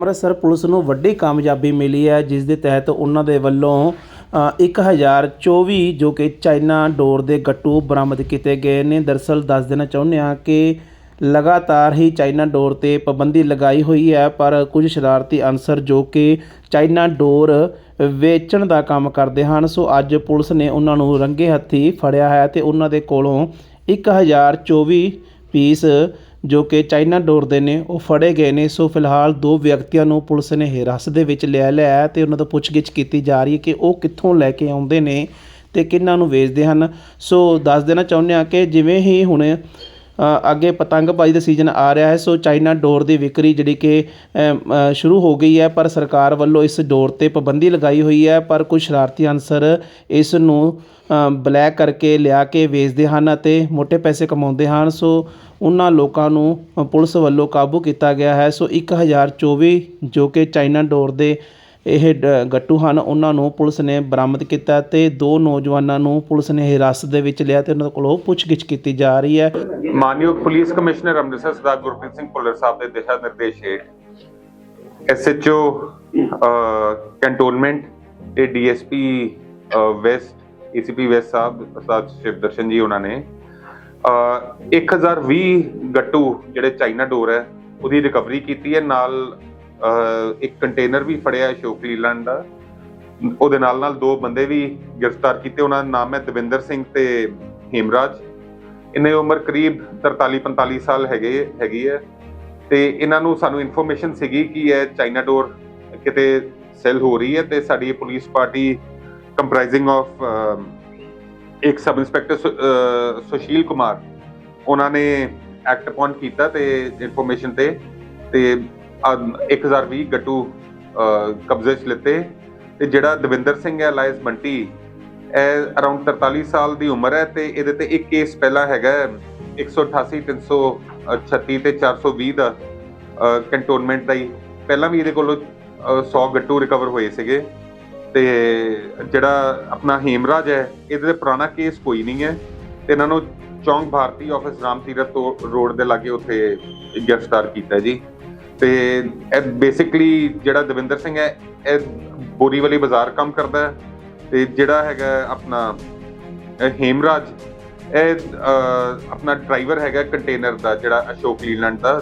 Amritsar police ਨੂੰ ਵੱਡੀ ਕਾਮਯਾਬੀ ਮਿਲੀ ਹੈ ਜਿਸ ਦੇ ਤਹਿਤ ਉਹਨਾਂ ਦੇ ਵੱਲੋਂ ਅ, 1024 ਜੋ ਕਿ ਚਾਈਨਾ ਡੋਰ ਦੇ ਗੱਟੂ ਬਰਾਮਦ ਕੀਤੇ ਗਏ ਨੇ। ਦਰਅਸਲ ਦੱਸ ਦੇਣਾ ਚਾਹੁੰਦੇ ਹਾਂ ਕਿ ਲਗਾਤਾਰ ਹੀ ਚਾਈਨਾ ਡੋਰ ਤੇ ਪਾਬੰਦੀ ਲਗਾਈ ਹੋਈ ਹੈ ਪਰ ਕੁਝ ਸ਼ਰਾਰਤੀ ਅਨਸਰ ਜੋ ਕਿ ਚਾਈਨਾ ਡੋਰ ਵੇਚਣ ਦਾ ਕੰਮ ਕਰਦੇ ਹਨ ਸੋ ਅੱਜ ਪੁਲਿਸ ਨੇ ਉਹਨਾਂ ਨੂੰ ਰੰਗੇ ਹੱਥੀ ਫੜਿਆ ਹੈ ਤੇ ਉਹਨਾਂ ਦੇ ਕੋਲੋਂ 1024 ਪੀਸ ਜੋ ਕਿ ਚਾਈਨਾ ਡੋਰ ਦੇ ਨੇ, ਉਹ ਫੜੇ ਗਏ ਨੇ। ਸੋ ਫਿਲਹਾਲ ਦੋ ਵਿਅਕਤੀਆਂ ਨੂੰ ਪੁਲਿਸ ਨੇ ਹਿਰਾਸਤ ਦੇ ਵਿੱਚ ਲਿਆ ਲਿਆ ਹੈ ਤੇ ਉਹਨਾਂ ਤੋਂ ਪੁੱਛਗਿੱਛ ਕੀਤੀ ਜਾ ਰਹੀ ਹੈ ਕਿ ਉਹ ਕਿੱਥੋਂ ਲੈ ਕੇ ਆਉਂਦੇ ਨੇ ਤੇ ਕਿਹਨਾਂ ਨੂੰ ਵੇਚਦੇ ਹਨ। ਸੋ ਦੱਸ ਦੇਣਾ ਚਾਹੁੰਦੇ ਹਾਂ ਕਿ ਜਿਵੇਂ ਹੀ ਹੁਣ ਅੱਗੇ ਪਤੰਗਬਾਜ਼ੀ ਦਾ ਸੀਜ਼ਨ ਆ ਰਿਹਾ ਹੈ, ਸੋ ਚਾਈਨਾ ਡੋਰ ਦੀ ਵਿਕਰੀ ਜਿਹੜੀ ਕਿ ਸ਼ੁਰੂ ਹੋ ਗਈ ਹੈ, ਪਰ ਸਰਕਾਰ ਵੱਲੋਂ ਇਸ ਡੋਰ ਤੇ ਪਾਬੰਦੀ ਲਗਾਈ ਹੋਈ ਹੈ, ਪਰ ਕੁਝ ਸ਼ਰਾਰਤੀ ਅਨਸਰ ਇਸ ਨੂੰ ਬਲੈਕ ਕਰਕੇ ਲਿਆ ਕੇ ਵੇਚਦੇ ਹਨ ਅਤੇ ਮੋٹے ਪੈਸੇ ਕਮਾਉਂਦੇ ਹਨ। ਸੋ ਉਹਨਾਂ ਲੋਕਾਂ ਨੂੰ ਪੁਲਿਸ ਵੱਲੋਂ ਕਾਬੂ ਕੀਤਾ ਗਿਆ ਹੈ। ਸੋ 1024 ਜੋ ਕਿ ਚਾਈਨਾ ਡੋਰ ਦੇ ਇਹ ਡ- ਗੱਟੂ ਹਨ, ਉਹਨਾਂ ਨੂੰ ਪੁਲਿਸ ਨੇ ਬਰਾਮਦ ਕੀਤਾ ਤੇ ਦੋ ਨੌਜਵਾਨਾਂ ਨੂੰ ਪੁਲਿਸ ਨੇ ਹਿਰਾਸਤ ਦੇ ਵਿੱਚ ਲਿਆ ਤੇ ਉਹਨਾਂ ਕੋਲੋਂ ਪੁੱਛਗਿੱਛ ਕੀਤੀ ਜਾ ਰਹੀ ਹੈ। ਮਾਨਯੋਗ ਪੁਲਿਸ ਕਮਿਸ਼ਨਰ ਅੰਮ੍ਰਿਤਸਰ ਸਰਦਾਰ ਗੁਰਪ੍ਰੀਤ ਸਿੰਘ ਭੁੱਲਰ ਸਾਹਿਬ ਦੇ ਦਿਸ਼ਾ ਨਿਰਦੇਸ਼ ਹੇਠ ਐਸਐਚਓ ਕੈਂਟੋਨਮੈਂਟ ਤੇ D S P west A C P west Sahib, Sardar Shivdarshan ji ਉਹਨਾਂ ਨੇ 1020 ਗੱਟੂ ਜਿਹੜੇ ਚਾਈਨਾ ਡੋਰ ਹੈ, ਉਹਦੀ ਰਿਕਵਰੀ ਕੀਤੀ ਹੈ। ਨਾਲ ਇੱਕ ਕੰਟੇਨਰ ਵੀ ਫੜਿਆ ਅਸ਼ੋਕ ਲੀਲੈਂਡ ਦਾ। ਉਹਦੇ ਨਾਲ ਨਾਲ ਦੋ ਬੰਦੇ ਵੀ ਗ੍ਰਿਫਤਾਰ ਕੀਤੇ। ਉਹਨਾਂ ਦਾ ਨਾਮ ਹੈ ਦਵਿੰਦਰ ਸਿੰਘ ਤੇ ਹੇਮਰਾਜ। ਇਹਨਾਂ ਦੀ ਉਮਰ ਕਰੀਬ 43 45 ਸਾਲ ਹੈਗੇ, ਹੈਗੀ ਹੈ। ਤੇ ਇਹਨਾਂ ਨੂੰ ਸਾਨੂੰ ਇਨਫੋਰਮੇਸ਼ਨ ਸੀਗੀ ਕਿ ਇਹ ਚਾਈਨਾ ਡੋਰ ਕਿਤੇ ਸੈਲ ਹੋ ਰਹੀ ਹੈ ਤੇ ਸਾਡੀ ਇਹ ਪੁਲਿਸ ਪਾਰਟੀ ਕੰਪਰਾਈਜ਼ਿੰਗ ਆਫ ਇੱਕ ਸਬ ਇੰਸਪੈਕਟਰ ਸੁਸ਼ੀਲ ਕੁਮਾਰ ਉਹਨਾਂ ਨੇ ਐਕਟ ਅਪਨ ਕੀਤਾ ਤੇ ਇਨਫੋਰਮੇਸ਼ਨ ਤੇ ਤੇ ਅਹ, 1020 ਗੱਟੂ ਕਬਜ਼ੇ 'ਚ ਲਿੱਤੇ। ਤੇ ਜਿਹੜਾ ਦਵਿੰਦਰ ਸਿੰਘ ਹੈ ਲਾਇਸ ਬੰਟੀ ਇਹ ਅਰਾਊਂਡ 43 ਸਾਲ ਦੀ ਉਮਰ ਹੈ ਤੇ ਇਹਦੇ ਤੇ ਇੱਕ ਕੇਸ ਪਹਿਲਾਂ ਹੈਗਾ ਹੈ, 188 336 ਤੇ 420 ਦਾ ਕੰਟੋਨਮੈਂਟ ਦਾ ਹੀ। ਪਹਿਲਾਂ ਵੀ ਇਹਦੇ ਕੋਲੋਂ ਅਹ, 100 ਗੱਟੂ ਰਿਕਵਰ ਹੋਏ ਸੀਗੇ। ਤੇ ਜਿਹੜਾ ਆਪਣਾ ਹੇਮਰਾਜ ਹੈ, ਇਹਦੇ ਤੇ ਪੁਰਾਣਾ ਕੇਸ ਕੋਈ ਨਹੀਂ ਹੈ ਤੇ ਇਹਨਾਂ ਨੂੰ ਚੌਂਕ ਭਾਰਤੀ ਆਫਿਸ ਰਾਮ ਤੀਰਥ ਤੋਂ ਰੋਡ ਦੇ ਲਾਗੇ ਉੱਥੇ ਗ੍ਰਿਫਤਾਰ ਕੀਤਾ ਜੀ। ਤੇ ਇਹ ਬੇਸਿਕਲੀ ਜਿਹੜਾ ਦਵਿੰਦਰ ਸਿੰਘ ਹੈ, ਇਹ ਬੋਰੀਵਲੀ ਬਾਜ਼ਾਰ ਕੰਮ ਕਰਦਾ ਹੈ ਤੇ ਜਿਹੜਾ ਹੈਗਾ ਆਪਣਾ ਹੇਮਰਾਜ, ਇਹ ਆਪਣਾ ਡਰਾਈਵਰ ਹੈਗਾ ਕੰਟੇਨਰ ਦਾ ਜਿਹੜਾ ਅਸ਼ੋਕ ਲੀਲੈਂਡ ਦਾ